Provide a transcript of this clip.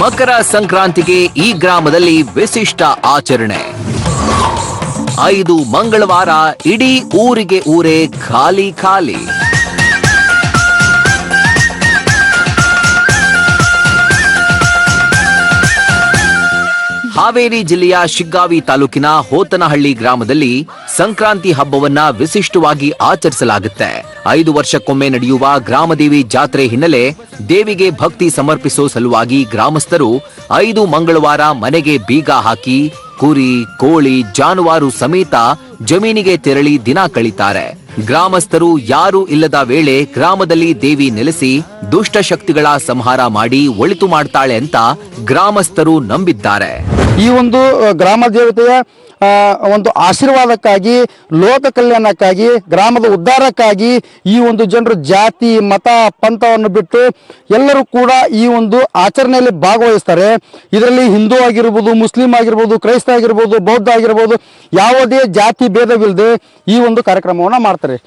ಮಕರ ಸಂಕ್ರಾಂತಿಗೆ ಈ ಗ್ರಾಮದಲ್ಲಿ ವಿಶಿಷ್ಟ ಆಚರಣೆ. ಐದು ಮಂಗಳವಾರ ಇಡೀ ಊರಿಗೆ ಊರೇ ಖಾಲಿ ಖಾಲಿ. ಹಾವೇರಿ ಜಿಲ್ಲೆಯ ಶಿಗ್ಗಾವಿ ತಾಲೂಕಿನ ಹೋತನಹಳ್ಳಿ ಗ್ರಾಮದಲ್ಲಿ ಸಂಕ್ರಾಂತಿ ಹಬ್ಬವನ್ನ ವಿಶಿಷ್ಟವಾಗಿ ಆಚರಿಸಲಾಗುತ್ತೆ. ಐದು ವರ್ಷಕ್ಕೊಮ್ಮೆ ನಡೆಯುವ ಗ್ರಾಮದೇವಿ ಜಾತ್ರೆ ಹಿನ್ನೆಲೆ ದೇವಿಗೆ ಭಕ್ತಿ ಸಮರ್ಪಿಸೋ ಸಲುವಾಗಿ ಗ್ರಾಮಸ್ಥರು ಐದು ಮಂಗಳವಾರ ಮನೆಗೆ ಬೀಗ ಹಾಕಿ, ಕುರಿ, ಕೋಳಿ, ಜಾನುವಾರು ಸಮೇತ ಜಮೀನಿಗೆ ತೆರಳಿ ದಿನ ಕಳೀತಾರೆ. ಗ್ರಾಮಸ್ಥರು ಯಾರೂ ಇಲ್ಲದ ವೇಳೆ ಗ್ರಾಮದಲ್ಲಿ ದೇವಿ ನೆಲೆಸಿ ದುಷ್ಟ ಶಕ್ತಿಗಳ ಸಂಹಾರ ಮಾಡಿ ಒಳಿತು ಮಾಡ್ತಾಳೆ ಅಂತ ಗ್ರಾಮಸ್ಥರು ನಂಬಿದ್ದಾರೆ. ಈ ಒಂದು ಗ್ರಾಮ ದೇವತೆಯ ಒಂದು ಆಶೀರ್ವಾದಕ್ಕಾಗಿ, ಲೋಕ ಕಲ್ಯಾಣಕ್ಕಾಗಿ, ಗ್ರಾಮದ ಉದ್ಧಾರಕ್ಕಾಗಿ ಈ ಒಂದು ಜನರು ಜಾತಿ, ಮತ, ಪಂಥವನ್ನು ಬಿಟ್ಟು ಎಲ್ಲರೂ ಕೂಡ ಈ ಒಂದು ಆಚರಣೆಯಲ್ಲಿ ಭಾಗವಹಿಸ್ತಾರೆ. ಇದರಲ್ಲಿ ಹಿಂದೂ ಆಗಿರ್ಬೋದು, ಮುಸ್ಲಿಂ ಆಗಿರ್ಬೋದು, ಕ್ರೈಸ್ತ ಆಗಿರ್ಬೋದು, ಬೌದ್ಧ ಆಗಿರ್ಬೋದು, ಯಾವುದೇ ಜಾತಿ ಭೇದವಿಲ್ಲದೆ ಈ ಒಂದು ಕಾರ್ಯಕ್ರಮವನ್ನು ಮಾಡ್ತಾರೆ.